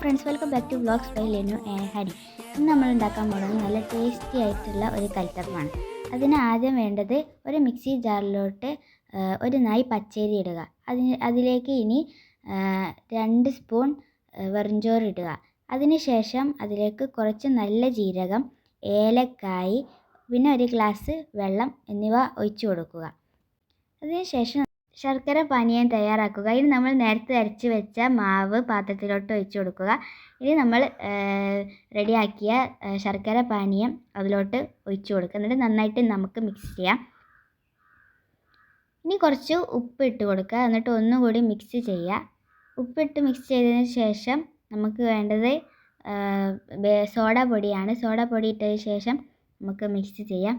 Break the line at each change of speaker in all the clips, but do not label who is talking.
Friends welcome back to vlogs by Lenu Hari ഇന്ന് നമ്മൾ ഉണ്ടാക്കാൻ പോകുന്നത് നല്ല ടേസ്റ്റി ആയിട്ടുള്ള ഒരു കൽത്തപ്പമാണ്. അതിന് ആദ്യം വേണ്ടത് ഒരു മിക്സി ജാറിലോട്ട് ഒരു നായി പച്ചരി ഇടുക. അതിന് അതിലേക്ക് ഇനി രണ്ട് സ്പൂൺ വെറുംചോറ് ഇടുക. അതിനുശേഷം അതിലേക്ക് കുറച്ച് നല്ല ജീരകം ഏലക്കായി പിന്നെ ഒരു ഗ്ലാസ് വെള്ളം എന്നിവ ഒഴിച്ചു കൊടുക്കുക. അതിനുശേഷം ശർക്കര പാനീയം തയ്യാറാക്കുക. ഇനി നമ്മൾ നേരത്തെ അരച്ച് വെച്ച മാവ് പാത്രത്തിലോട്ട് ഒഴിച്ചു കൊടുക്കുക. ഇനി നമ്മൾ റെഡിയാക്കിയ ശർക്കര പാനീയം അതിലോട്ട് ഒഴിച്ചു കൊടുക്കുക. എന്നിട്ട് നന്നായിട്ട് നമുക്ക് മിക്സ് ചെയ്യാം. ഇനി കുറച്ച് ഉപ്പ് ഇട്ട് കൊടുക്കുക. എന്നിട്ട് ഒന്നുകൂടി മിക്സ് ചെയ്യുക. ഉപ്പിട്ട് മിക്സ് ചെയ്തതിന് ശേഷം നമുക്ക് വേണ്ടത് സോഡ പൊടിയാണ്. സോഡ പൊടി ഇട്ടതിന് ശേഷം നമുക്ക് മിക്സ് ചെയ്യാം.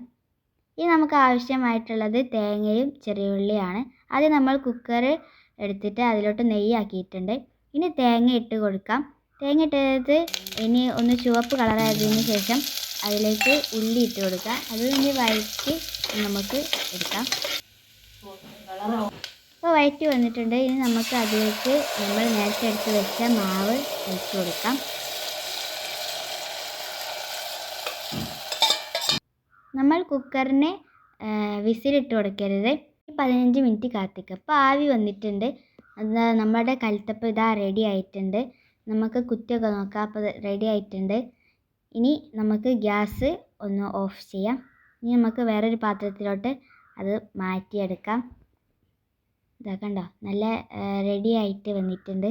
ഇനി നമുക്ക് ആവശ്യമായിട്ടുള്ളത് തേങ്ങയും ചെറിയ ചെറിയുള്ളിയാണ്. അത് നമ്മൾ കുക്കർ എടുത്തിട്ട് അതിലോട്ട് നെയ്യാക്കിയിട്ടുണ്ട് ഇനി തേങ്ങ ഇട്ട് കൊടുക്കാം. തേങ്ങ ഇട്ടത് ഇനി ഒന്ന് ചുവപ്പ് കളറായതിന് ശേഷം അതിലേക്ക് ഉള്ളി ഇട്ട് കൊടുക്കാം. അത് ഇനി വഴറ്റി നമുക്ക് എടുക്കാം. ഇപ്പോൾ വഴറ്റി വന്നിട്ടുണ്ട്. ഇനി നമുക്ക് അതിലേക്ക് നമ്മൾ നേരത്തെ എടുത്ത് വെച്ച മാവ് ഒഴിച്ച് കൊടുക്കാം. നമ്മൾ കുക്കറിനെ വിസിലിട്ട് കൊടുക്കരുത്. പതിനഞ്ച് മിനിറ്റ് കാത്തിക്കുക അപ്പോൾ ആവി വന്നിട്ടുണ്ട്. എന്താ നമ്മുടെ കൽത്തപ്പം ഇതാ റെഡി ആയിട്ടുണ്ട്. നമുക്ക് കുത്തിയൊക്കെ നോക്കാം. അപ്പോൾ റെഡി ആയിട്ടുണ്ട്. ഇനി നമുക്ക് ഗ്യാസ് ഒന്ന് ഓഫ് ചെയ്യാം. ഇനി നമുക്ക് വേറൊരു പാത്രത്തിലോട്ട് അത് മാറ്റിയെടുക്കാം. ഇതാ കണ്ടോ? നല്ല റെഡി ആയിട്ട് വന്നിട്ടുണ്ട്.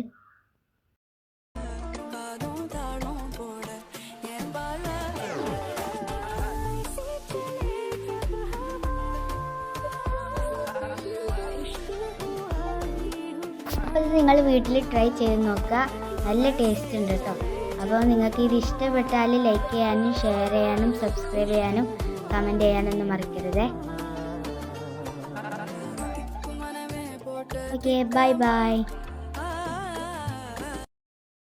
അപ്പോൾ ഇത് നിങ്ങൾ വീട്ടിൽ ട്രൈ ചെയ്ത് നോക്കുക. നല്ല ടേസ്റ്റ് ഉണ്ട് കേട്ടോ അപ്പോൾ നിങ്ങൾക്ക് ഇത് ഇഷ്ടപ്പെട്ടാൽ ലൈക്ക് ചെയ്യാനും ഷെയർ ചെയ്യാനും സബ്സ്ക്രൈബ് ചെയ്യാനും കമന്റ് ചെയ്യാനൊന്നും മറക്കരുത്. Okay bye bye